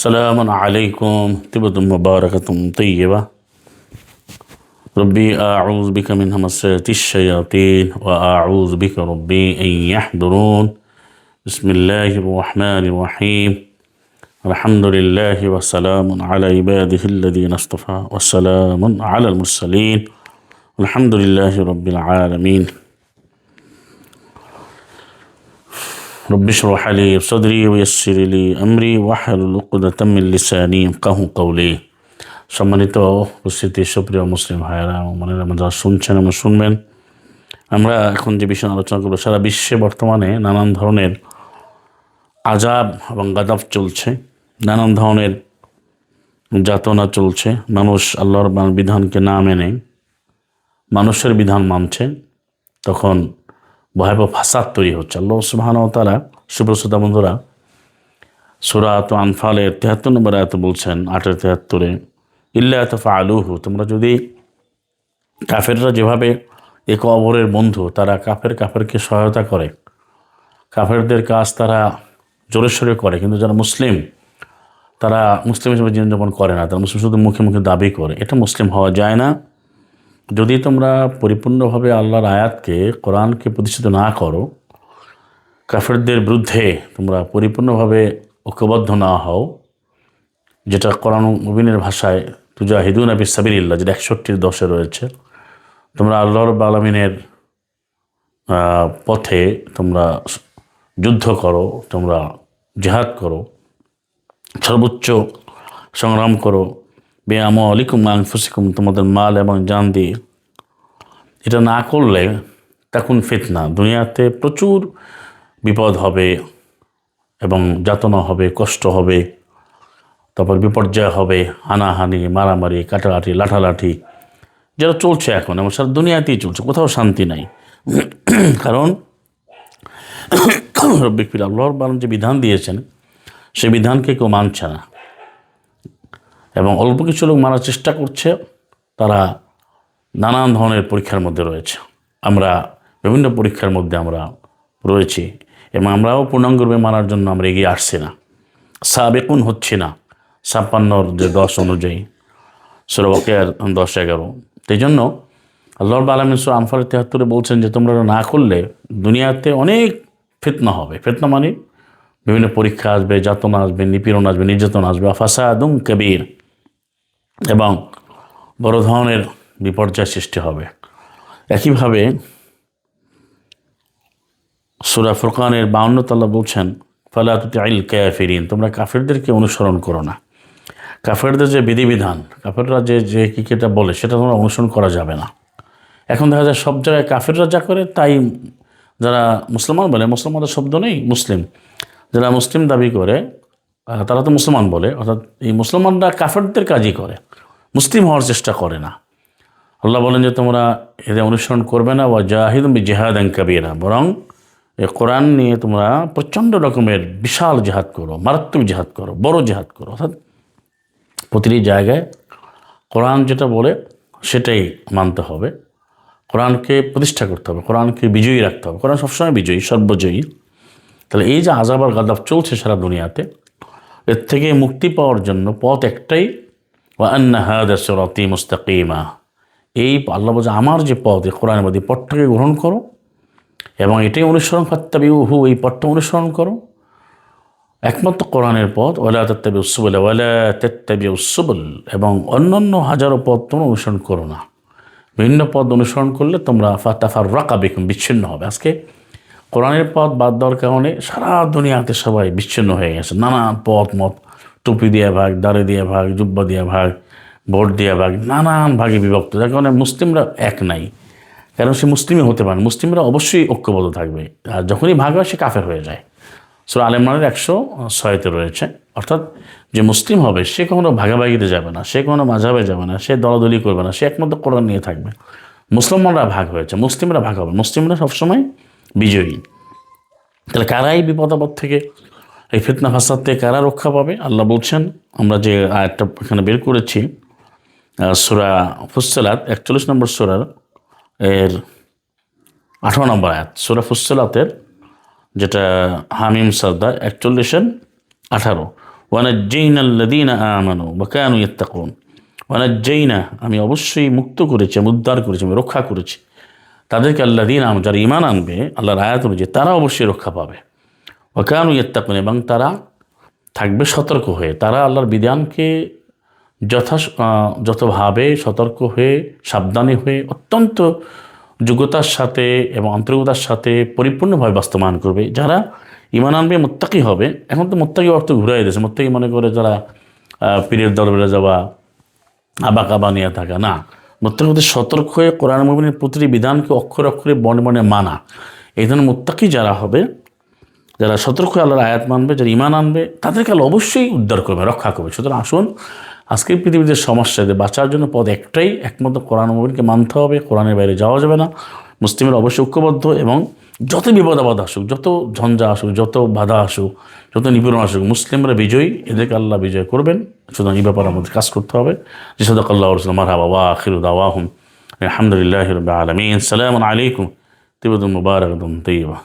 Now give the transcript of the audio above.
سلام عليكم. طيبة مباركة طيبة. ربي أعوذ بك من همسات الشياطين وأعوذ بك ربي أن يحضرون. بسم الله الرحمن الرحيم. الحمد لله وسلام على عباده الذين اصطفى وسلام على المرسلين. الحمد لله رب العالمين. رب اشرح لي صدري ويسر لي أمري واحلل عقدة من لساني يفقهوا قولي সম্মানিত উপস্থিতি সুপ্রিয় মুসলিম ভাইয়েরা এবং মনের মধ্যে যারা শুনছেন এবং শুনবেন আমরা এখন যে বিষয়ে আলোচনা করবো সারা বিশ্বে বর্তমানে নানান ধরনের আজাব এবং গাদাব চলছে নানান ধরনের যাতনা চলছে মানুষ আল্লাহর বা- বিধানকে না মেনে মানুষের বিধান মানছে তখন ভয়াবহ ফাসাদ তৈরি হচ্ছে। আল্লাহ সুবাহান তারা সুপ্রসুতা বন্ধুরা সুরাত আনফালের তেহাত্তর নম্বর আয়াত বলছেন, আটের তেহাত্তরে, ইল্লা এত আলুহু তোমরা যদি কাফেররা যেভাবে এক অবরের বন্ধু, তারা কাফের কাফেরকে সহায়তা করে। কাফেরদের কাজ তারা জোরে সোরে করে, কিন্তু যারা মুসলিম, তারা মুসলিম হিসেবে জীবনযাপন করে না। তারা মুসলিম শুধু মুখে মুখে দাবি করে। এটা মুসলিম হওয়া যায় না। যদি তোমরা পরিপূর্ণভাবে আল্লাহর আয়াতকে কোরআনকে প্রতিষ্ঠিত না করো, কাফেরদের বিরুদ্ধে তোমরা পরিপূর্ণভাবে ঐক্যবদ্ধ না হও, যেটা কোরআন মুবিনের ভাষায় তুজা হিদুন আবি সাবিরিল্লা যেটা একষট্টির দশে রয়েছে, তোমরা আল্লাহর আলমিনের পথে তোমরা যুদ্ধ করো, তোমরা জেহাদ করো, সর্বোচ্চ সংগ্রাম করো বে আম আলিকুম আনফুসিকুম, তোমাদের মাল এবং জান দিয়ে। এটা না করলে তখন ফিতনা। দুনিয়াতে প্রচুর বিপদ হবে এবং যাতনা হবে, কষ্ট হবে, তারপর বিপর্যয় হবে, হানাহানি, মারামারি কাটাকাটি লাঠালাঠি। যেটা চলছে এখন, এবং সারা দুনিয়াতেই চলছে, কোথাও শান্তি নাই। কারণ রব্বিক পীর আল্লাহর বালন যে বিধান দিয়েছেন, সে বিধানকে কেউ মানছে না। এবং অল্প কিছু লোক মানার চেষ্টা করছে, তারা নানান ধরনের পরীক্ষার মধ্যে রয়েছে। আমরা বিভিন্ন পরীক্ষার মধ্যে আমরা রয়েছি এবং আমরাও পূর্ণাঙ্গরূপে মানার জন্য আমরা এগিয়ে আসছি না। সাবেকুন হচ্ছে না। ছাপ্পান্নর যে দশ অনুযায়ী সুরবাকের দশ এগারো। সেই জন্য আল্লাহর আলমিন সুর আমফার তেহাত্তরে বলছেন যে, তোমরা না করলে দুনিয়াতে অনেক ফিতনা হবে। ফিতনা মানে বিভিন্ন পরীক্ষা আসবে, যাতনা আসবে, নিপীড়ন আসবে, নির্যাতন আসবে। আফাসা আফাসাদুম কবির। এবং বড় ধরনের বিপর্যয় সৃষ্টি হবে। একইভাবে সুরা ফুরকানের বাউন্ন তাল্লা বলছেন ফালাতুতি আইল কাফিরিন তোমরা কাফেরদেরকে অনুসরণ করো না। কাফেরদের যে বিধিবিধান, কাফেররা যে যে ক্রিকেটটা বলে, সেটা তোমরা অনুসরণ করা যাবে না। এখন দেখা যায় সব জায়গায় কাফেররা যা করে, তাই যারা মুসলমান বলে, মুসলমানদের শব্দ নেই, মুসলিম। যারা মুসলিম দাবি করে তারা তো মুসলমান বলে, অর্থাৎ এই মুসলমানরা কাফেরদের কাজই করে। মুসলিম হওয়ার চেষ্টা করে না। আল্লাহ বলেন যে, তোমরা এদের অনুসরণ করবে না, ওয়া জাহিদ জেহাদ কাবিরা। বরং এ কোরআন নিয়ে তোমরা প্রচণ্ড রকমের বিশাল জেহাদ করো, মারাত্মক জেহাদ করো, বড় জেহাদ করো। অর্থাৎ প্রতিটি জায়গায় কোরআন যেটা বলে, সেটাই মানতে হবে। কোরআনকে প্রতিষ্ঠা করতে হবে, কোরআনকে বিজয়ী রাখতে হবে। কোরআন সবসময় বিজয়ী, সর্বজয়ী। তাহলে এই যে আজাব আর গাদাব চলছে সারা দুনিয়াতে এর থেকে মুক্তি পাওয়ার জন্য পথ একটাই মুস্তাকিমা। এই আল্লাহ বলছে, আমার যে পথ মধ্যে এই পথটাকে গ্রহণ করো এবং এটাই অনুসরণ ফাত্তাবি হু এই পথটা অনুসরণ করো। একমাত্র কোরআনের পথ ওলা তেত্তাবি উসুবল ওলা তেত্তাবি উসুবল এবং অন্যান্য হাজারো পথ তোমরা অনুসরণ করো না। বিভিন্ন পথ অনুসরণ করলে তোমরা ফাতাফার রাকা বেকুম, বিচ্ছিন্ন হবে। আজকে কোরআনের পথ বাদ দেওয়ার কারণে সারা দুনিয়াতে সবাই বিচ্ছিন্ন হয়ে গেছে। নানান পথ মত, টুপি দিয়ে ভাগ, দাড়ি দিয়ে ভাগ, জুব্বা দিয়ে ভাগ ভোট দিয়ে ভাগ, নানান ভাগে বিভক্ত। যার কারণে মুসলিমরা এক নাই। কারণ সে মুসলিমই হতে পারে মুসলিমরা অবশ্যই ঐক্যবদ্ধ থাকবে। আর যখনই ভাগ হয়, সে কাফের হয়ে যায়। সুরা আলেমানের একশো ছয়তে রয়েছে। অর্থাৎ যে মুসলিম হবে, সে কখনো ভাগাভাগিতে যাবে না, সে কখনো মাঝাবে যাবে না, সে দলাদলি করবে না, সে একমাত্র কোরআন নিয়ে থাকবে। মুসলমানরা ভাগ হয়েছে, মুসলিমরা ভাগ হবে মুসলিমরা সবসময় বিজয়ী। তাহলে কারাই বিপদ আপদ থেকে এই ফিতনা ফাসাদ থেকে কারা রক্ষা পাবে? আল্লাহ বলছেন, আমরা যে আয়াতটা এখানে বের করেছি সুরা ফুসলাত একচল্লিশ নম্বর সুরার এর আঠারো নম্বর আয়াত। সুরা ফুসলাতের যেটা হামিম সর্দার একচল্লিশের আঠারো। আমি অবশ্যই মুক্ত করেছি, আমি উদ্ধার করেছি, আমি রক্ষা করেছি। তাদেরকে আল্লাযীনা আম যারা ইমান আনবে, আল্লাহর আয়াত অনুযায়ী তারা অবশ্যই রক্ষা পাবে। ওয়া কানু ইয়াত্তাকুন, এবং তারা থাকবে সতর্ক হয়ে। তারা আল্লাহর বিধানকে যথা যতভাবে সতর্ক হয়ে, সাবধানী হয়ে, অত্যন্ত যোগ্যতার সাথে এবং আন্তরিকতার সাথে পরিপূর্ণভাবে বাস্তবায়ন করবে। যারা ইমান আনবে, মোত্তাকি হবে। এখন তো মোত্তাকি অর্থ ঘুরাই দিয়েছে। মোত্তাকি মনে করে যারা পীরের দরবারে যাওয়া, আবাকা বানিয়ে থাকা। না। মোত্তাকি হতে সতর্ক হয়ে কোরআন মোবিনের প্রতিটি বিধানকে অক্ষরে অক্ষরে বনে বনে মানা। এই ধরনের মোত্তাকি যারা হবে, যারা সতর্ক আল্লাহর আয়াত মানবে, যারা ইমান আনবে, তাদেরকে আল্লাহ অবশ্যই উদ্ধার করবে, রক্ষা করবে। সুতরাং আসুন, আজকের পৃথিবীতে সমস্যা যে বাঁচার জন্য পদ একটাই, একমাত্র কোরআন মোবিনকে মানতে হবে, কোরআনের বাইরে যাওয়া যাবে না। মুসলিমের অবশ্যই ঐক্যবদ্ধ এবং যত বিপদাবাদ আসুক, যত ঝঞ্ঝা আসুক, যত বাধা আসুক, যত নিপীড়ন আসুক, মুসলিমরা বিজয়ী, এদেরকে আল্লাহ বিজয় করবেন। সুতরাং এই ব্যাপারে আমাদের কাজ করতে হবে। যে সদাক আল্লাহ রসুল মারহা বাবা আখির দাওয়াহুম। আলহামদুলিল্লাহ আলমিন। সালাম আলাইকুম। তিবুদ মুবারক তৈবা